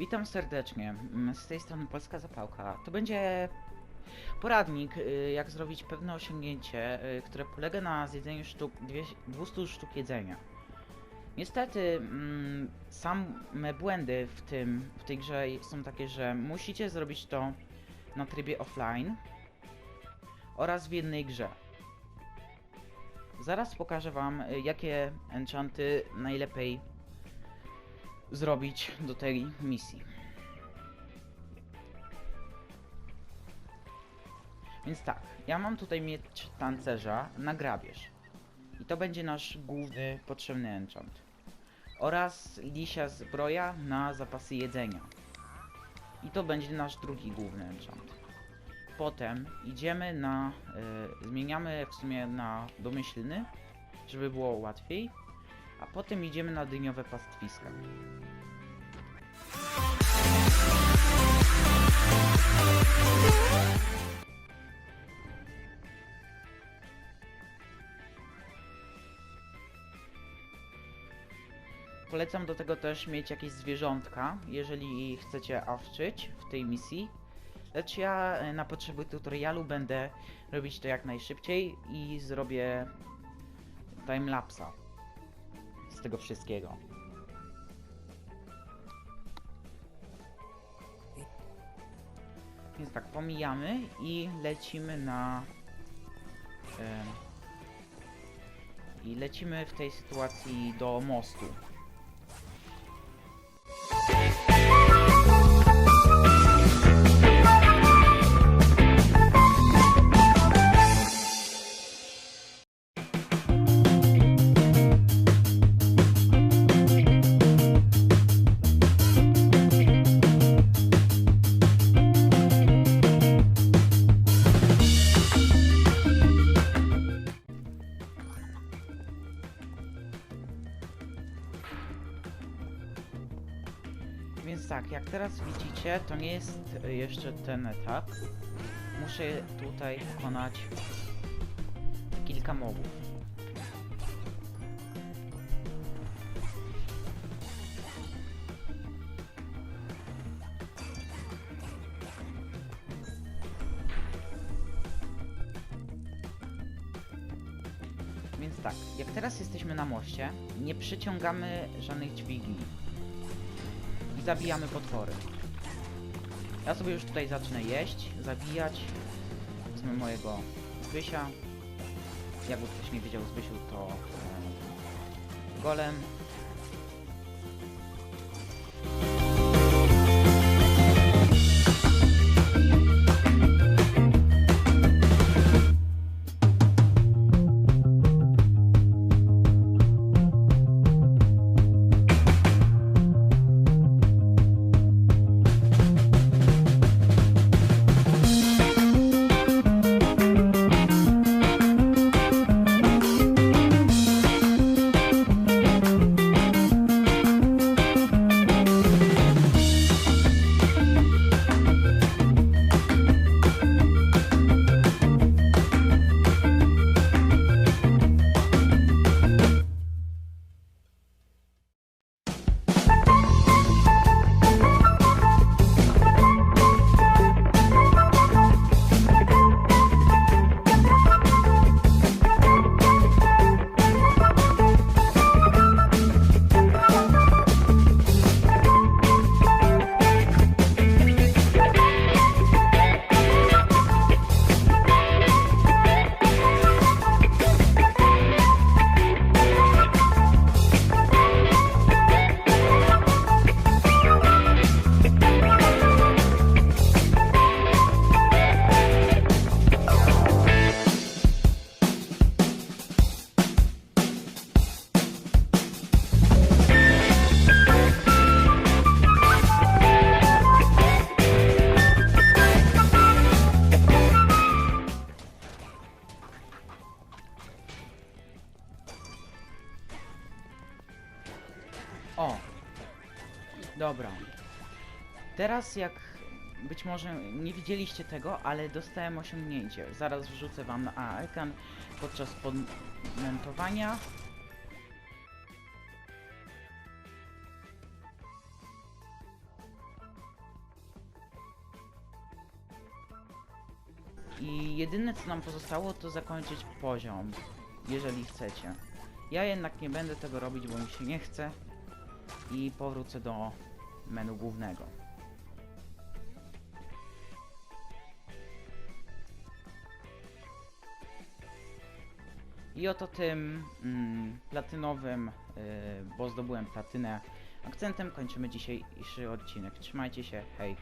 Witam serdecznie. Mm, Z tej strony Polska Zapałka. To będzie poradnik, y, jak zrobić pewne osiągnięcie, y, które polega na zjedzeniu sztuk, dwie- 200 sztuk jedzenia. Niestety, mm, same błędy w tym, w tej grze są takie, że musicie zrobić to na trybie offline oraz w jednej grze. Zaraz pokażę wam, y, jakie enchanty najlepiej zrobić do tej misji. Więc tak, ja mam tutaj miecz tancerza na grabież. I to będzie nasz główny potrzebny enchant. Oraz lisia zbroja na zapasy jedzenia. I to będzie nasz drugi główny enchant. Potem idziemy na... y, zmieniamy w sumie na domyślny, żeby było łatwiej. A potem idziemy na dyniowe pastwiska. Polecam do tego też mieć jakieś zwierzątka, jeżeli chcecie awczyć w tej misji. Lecz ja e, na potrzeby tutorialu będę robić to jak najszybciej i zrobię timelapsa tego wszystkiego. Więc tak, pomijamy i lecimy na... em, I lecimy w tej sytuacji do mostu. Więc tak, jak teraz widzicie, to nie jest jeszcze ten etap. Muszę tutaj pokonać kilka mobów. Więc tak, jak teraz jesteśmy na moście, nie przyciągamy żadnych dźwigni i zabijamy potwory. Ja sobie już tutaj zacznę jeść, zabijać. Wezmę mojego Zbysia. Jakby ktoś nie wiedział Zbysiu to e, golem. O! Dobra. Teraz jak być może nie widzieliście tego, ale dostałem osiągnięcie. Zaraz wrzucę wam na ekran podczas podmontowania. I jedyne co nam pozostało to zakończyć poziom, jeżeli chcecie. Ja jednak nie będę tego robić, bo mi się nie chce i powrócę do menu głównego. I oto tym mm, platynowym, y, bo zdobyłem platynę, akcentem kończymy dzisiejszy odcinek. Trzymajcie się, hej!